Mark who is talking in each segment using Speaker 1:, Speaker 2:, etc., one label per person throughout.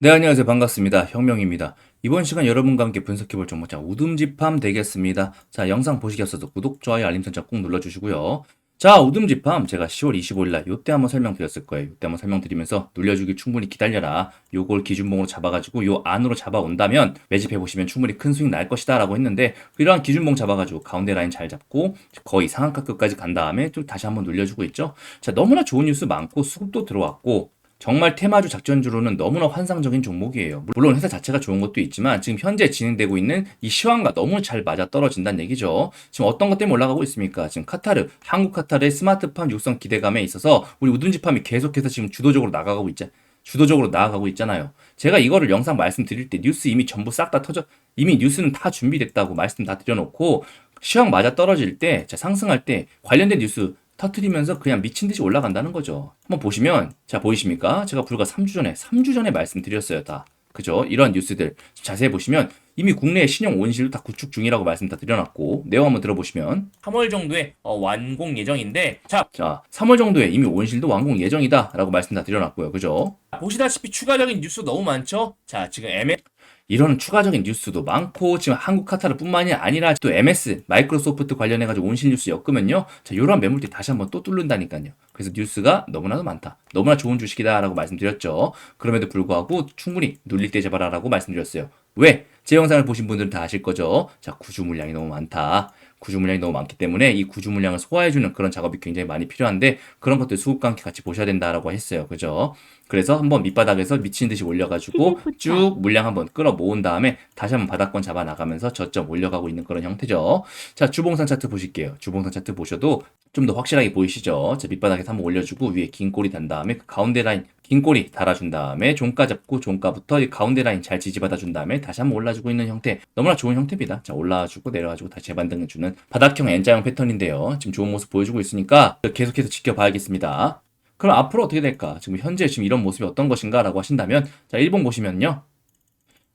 Speaker 1: 네, 안녕하세요. 반갑습니다. 혁명입니다. 이번 시간 여러분과 함께 분석해볼 종목, 자, 우듬지팜 되겠습니다. 자, 영상 앞서서 구독, 좋아요, 알림 설정 꼭 눌러주시고요. 자, 우듬지팜 제가 10월 25일날 요때 한번 설명드렸을 거예요. 요때 한번 설명드리면서 눌려주길 충분히 기다려라. 요걸 기준봉으로 잡아가지고 요 안으로 잡아온다면 매집해보시면 충분히 큰 수익 날 것이다 라고 했는데 이러한 기준봉 잡아가지고 가운데 라인 잘 잡고 거의 상한가급까지 간 다음에 좀 다시 한번 눌려주고 있죠. 자, 너무나 좋은 뉴스 많고 수급도 들어왔고 정말 테마주 작전주로는 너무나 환상적인 종목이에요. 물론 회사 자체가 좋은 것도 있지만 지금 현재 진행되고 있는 이 시황과 너무 잘 맞아 떨어진다는 얘기죠. 지금 어떤 것 때문에 올라가고 있습니까? 지금 카타르, 한국 카타르의 스마트팜 육성 기대감에 있어서 우리 우둔지팜이 계속해서 지금 주도적으로 나가고 있자. 주도적으로 나아가고 있잖아요. 제가 이거를 영상 말씀드릴 때 뉴스 이미 전부 싹 다 터져 이미 뉴스는 다 준비됐다고 말씀 다 드려놓고 시황 맞아 떨어질 때, 자, 상승할 때 관련된 뉴스 터트리면서 그냥 미친 듯이 올라간다는 거죠. 한번 보시면 자 보이십니까? 제가 불과 3주 전에 3주 전에 말씀드렸어요 다. 그죠? 이런 뉴스들 자세히 보시면 이미 국내 신용 온실도 다 구축 중이라고 말씀 다 드려놨고 내용 한번 들어보시면 3월 정도에 어, 완공 예정인데 자, 자 3월 정도에 이미 온실도 완공 예정이다 라고 말씀 다 드려놨고요 그죠? 보시다시피 추가적인 뉴스 너무 많죠? 자 지금 MS 이런 추가적인 뉴스도 많고 지금 한국 카타르뿐만이 아니라 또 MS 마이크로소프트 관련해 가지고 온실 뉴스 엮으면요. 자, 요런 매물대 다시 한번 또 뚫는다니까요. 그래서 뉴스가 너무나도 많다. 너무나 좋은 주식이다라고 말씀드렸죠. 그럼에도 불구하고 충분히 눌릴 때 잡아라라고 말씀드렸어요. 왜? 제 영상을 보신 분들은 다 아실 거죠. 자, 구주 물량이 너무 많다. 구주 물량이 너무 많기 때문에 이 구주 물량을 소화해주는 그런 작업이 굉장히 많이 필요한데 그런 것들 수급과 함께 같이 보셔야 된다라고 했어요. 그죠? 그래서 한번 밑바닥에서 미친 듯이 올려가지고 쭉 물량 한번 끌어 모은 다음에 다시 한번 바닥권 잡아 나가면서 저점 올려가고 있는 그런 형태죠. 자, 주봉산 차트 보실게요. 주봉산 차트 보셔도 좀 더 확실하게 보이시죠? 자, 밑바닥에서 한번 올려주고 위에 긴 꼬리 단 다음에 그 가운데 라인 긴 꼬리 달아준 다음에 종가 잡고 종가부터 이 가운데 라인 잘 지지받아준 다음에 다시 한번 올라주고 있는 형태 너무나 좋은 형태입니다. 자 올라와주고 내려와주고 다시 재반등해주는 바닥형 N자형 패턴인데요. 지금 좋은 모습 보여주고 있으니까 계속해서 지켜봐야겠습니다. 그럼 앞으로 어떻게 될까? 지금 현재 지금 이런 모습이 어떤 것인가? 라고 하신다면 자 일본 보시면요.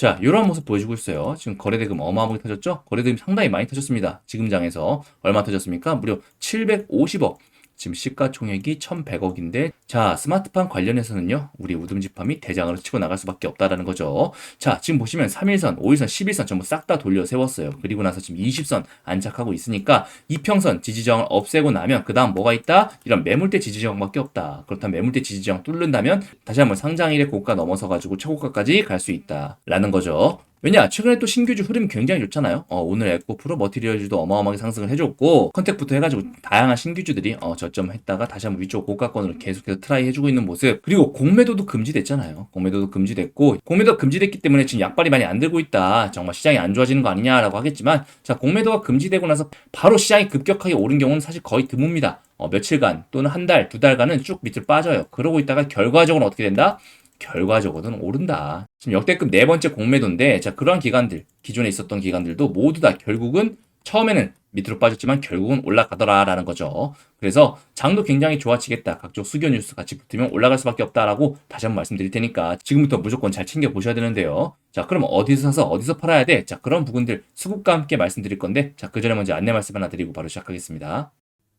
Speaker 1: 자, 이런 모습 보여주고 있어요. 지금 거래대금 어마어마하게 터졌죠? 거래대금 상당히 많이 터졌습니다. 지금 장에서 얼마 터졌습니까? 무려 750억. 지금 시가총액이 1,100억인데 자 스마트팜 관련해서는요 우리 우듬지팜이 대장으로 치고 나갈 수밖에 없다라는 거죠. 자 지금 보시면 3일선 5일선 11선 전부 싹 다 돌려 세웠어요. 그리고 나서 지금 20선 안착하고 있으니까 이평선 지지저항을 없애고 나면 그 다음 뭐가 있다? 이런 매물대 지지저항밖에 없다. 그렇다면 매물대 지지저항 뚫는다면 다시 한번 상장일의 고가 넘어서 가지고 최고가까지 갈 수 있다라는 거죠 왜냐 최근에 또 신규주 흐름이 굉장히 좋잖아요. 어, 오늘 에코 프로 머티리얼주도 어마어마하게 상승을 해줬고 컨택부터 해가지고 다양한 신규주들이 어, 저점했다가 다시 한번 위쪽 고가권으로 계속해서 트라이 해주고 있는 모습. 그리고 공매도도 금지됐잖아요. 공매도도 금지됐고 공매도 금지됐기 때문에 지금 약발이 많이 안 들고 있다. 정말 시장이 안 좋아지는 거 아니냐라고 하겠지만 자 공매도가 금지되고 나서 바로 시장이 급격하게 오른 경우는 사실 거의 드뭅니다. 어, 며칠간 또는 한 달, 두 달간은 쭉 밑을 빠져요. 그러고 있다가 결과적으로 어떻게 된다? 결과적으로는 오른다. 지금 역대급 네 번째 공매도인데, 자, 그러한 기관들, 기존에 있었던 기관들도 모두 다 결국은 처음에는 밑으로 빠졌지만 결국은 올라가더라라는 거죠. 그래서 장도 굉장히 좋아지겠다. 각종 수교 뉴스 같이 붙으면 올라갈 수밖에 없다라고 다시 한번 말씀드릴 테니까 지금부터 무조건 잘 챙겨 보셔야 되는데요. 자, 그럼 어디서 사서 어디서 팔아야 돼? 자, 그런 부분들 수급과 함께 말씀드릴 건데, 자, 그 전에 먼저 안내 말씀 하나 드리고 바로 시작하겠습니다.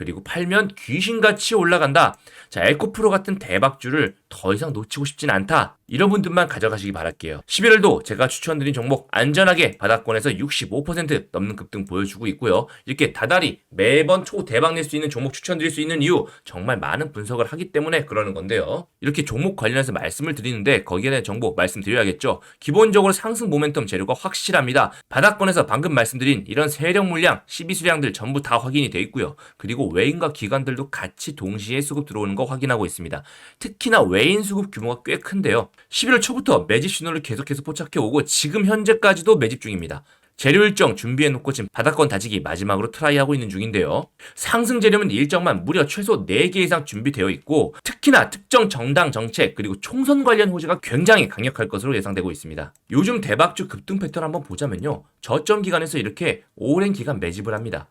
Speaker 1: 그리고 팔면 귀신같이 올라간다. 자, 에코프로 같은 대박주를 더 이상 놓치고 싶진 않다. 이런 분들만 가져가시기 바랄게요. 11월도 제가 추천드린 종목 안전하게 바닥권에서 65% 넘는 급등 보여주고 있고요. 이렇게 다달이 매번 초대박 낼 수 있는 종목 추천드릴 수 있는 이유 정말 많은 분석을 하기 때문에 그러는 건데요. 이렇게 종목 관련해서 말씀을 드리는데 거기에 대한 정보 말씀드려야겠죠. 기본적으로 상승 모멘텀 재료가 확실합니다. 바닥권에서 방금 말씀드린 이런 세력 물량, 12수량들 전부 다 확인이 돼 있고요. 그리고 외인과 기관들도 같이 동시에 수급 들어오는 거 확인하고 있습니다. 특히나 외인 수급 규모가 꽤 큰데요. 11월 초부터 매집 신호를 계속해서 포착해 오고 지금 현재까지도 매집 중입니다. 재료 일정 준비해놓고 지금 바닥권 다지기 마지막으로 트라이하고 있는 중인데요. 상승 재료는 일정만 무려 최소 4개 이상 준비되어 있고 특히나 특정 정당 정책 그리고 총선 관련 호재가 굉장히 강력할 것으로 예상되고 있습니다. 요즘 대박주 급등 패턴 한번 보자면요. 저점 기간에서 이렇게 오랜 기간 매집을 합니다.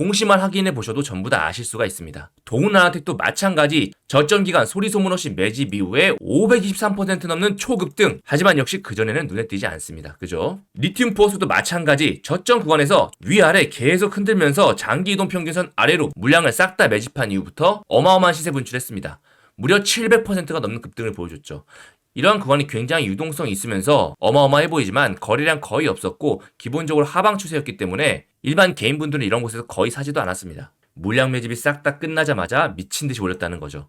Speaker 1: 공시만 확인해 보셔도 전부 다 아실 수가 있습니다. 동은나한테도 마찬가지 저점 기간 소리 소문 없이 매집 이후에 523% 넘는 초급등. 하지만 역시 그전에는 눈에 띄지 않습니다. 그죠? 리튬 포스도 마찬가지 저점 구간에서 위아래 계속 흔들면서 장기 이동 평균선 아래로 물량을 싹 다 매집한 이후부터 어마어마한 시세 분출했습니다. 무려 700%가 넘는 급등을 보여줬죠. 이러한 구간이 굉장히 유동성이 있으면서 어마어마해 보이지만 거래량 거의 없었고 기본적으로 하방 추세였기 때문에 일반 개인분들은 이런 곳에서 거의 사지도 않았습니다. 물량 매집이 싹 다 끝나자마자 미친 듯이 올렸다는 거죠.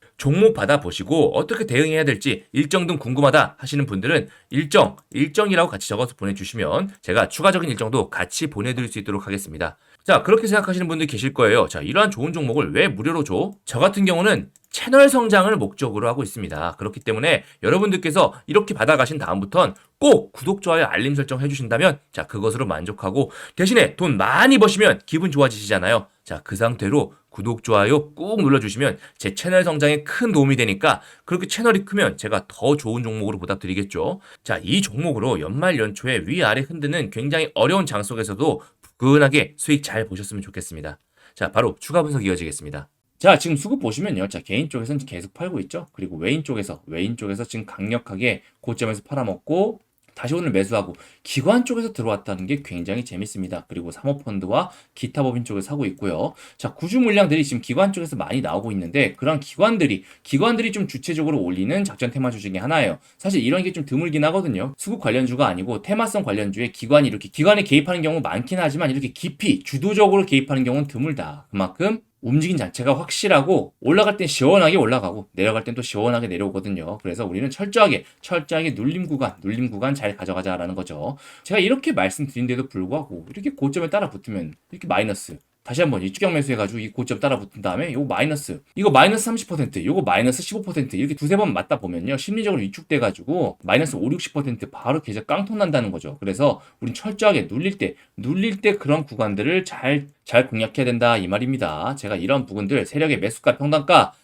Speaker 1: 종목 받아보시고 어떻게 대응해야 될지 일정 등 궁금하다 하시는 분들은 일정, 일정이라고 같이 적어서 보내주시면 제가 추가적인 일정도 같이 보내드릴 수 있도록 하겠습니다. 자, 그렇게 생각하시는 분들 계실 거예요. 자, 이러한 좋은 종목을 왜 무료로 줘? 저 같은 경우는 채널 성장을 목적으로 하고 있습니다. 그렇기 때문에 여러분들께서 이렇게 받아가신 다음부턴 꼭 구독, 좋아요, 알림 설정 해주신다면 자, 그것으로 만족하고 대신에 돈 많이 버시면 기분 좋아지시잖아요. 자, 그 상태로 구독, 좋아요 꾹 눌러주시면 제 채널 성장에 큰 도움이 되니까 그렇게 채널이 크면 제가 더 좋은 종목으로 보답드리겠죠. 자, 이 종목으로 연말 연초에 위아래 흔드는 굉장히 어려운 장 속에서도 부근하게 수익 잘 보셨으면 좋겠습니다. 자, 바로 추가 분석 이어지겠습니다.
Speaker 2: 자, 지금 수급 보시면요. 자, 개인 쪽에서는 계속 팔고 있죠. 그리고 외인 쪽에서, 외인 쪽에서 지금 강력하게 고점에서 팔아먹고,
Speaker 3: 다시 오늘 매수하고 기관 쪽에서 들어왔다는 게 굉장히 재밌습니다. 그리고 사모펀드와 기타 법인 쪽을 사고 있고요. 자, 구주 물량들이 지금 기관 쪽에서 많이 나오고 있는데 그런 기관들이 기관들이 좀 주체적으로 올리는 작전 테마주 중에 하나예요. 사실 이런 게 좀 드물긴 하거든요. 수급 관련주가 아니고 테마성 관련주에 기관이 이렇게 기관에 개입하는 경우 많긴 하지만 이렇게 깊이 주도적으로 개입하는 경우는 드물다. 그만큼 움직임 자체가 확실하고 올라갈 땐 시원하게 올라가고 내려갈 땐 또 시원하게 내려오거든요. 그래서 우리는 철저하게 철저하게 눌림 구간, 눌림 구간 잘 가져가자라는 거죠. 제가 이렇게 말씀드린데도 불구하고 이렇게 고점에 따라 붙으면 이렇게 마이너스 다시 한번 이 추격 매수해가지고 이 고점 따라 붙은 다음에 요거 마이너스 이거 마이너스 30% 요거 마이너스 15% 이렇게 두세 번 맞다 보면요. 심리적으로 위축돼가지고 마이너스 5, 60% 바로 계속 깡통 난다는 거죠. 그래서 우린 철저하게 눌릴 때 눌릴 때 그런 구간들을 잘 잘 공략해야 된다 이 말입니다. 제가 이런 부분들 세력의 매수가 평단가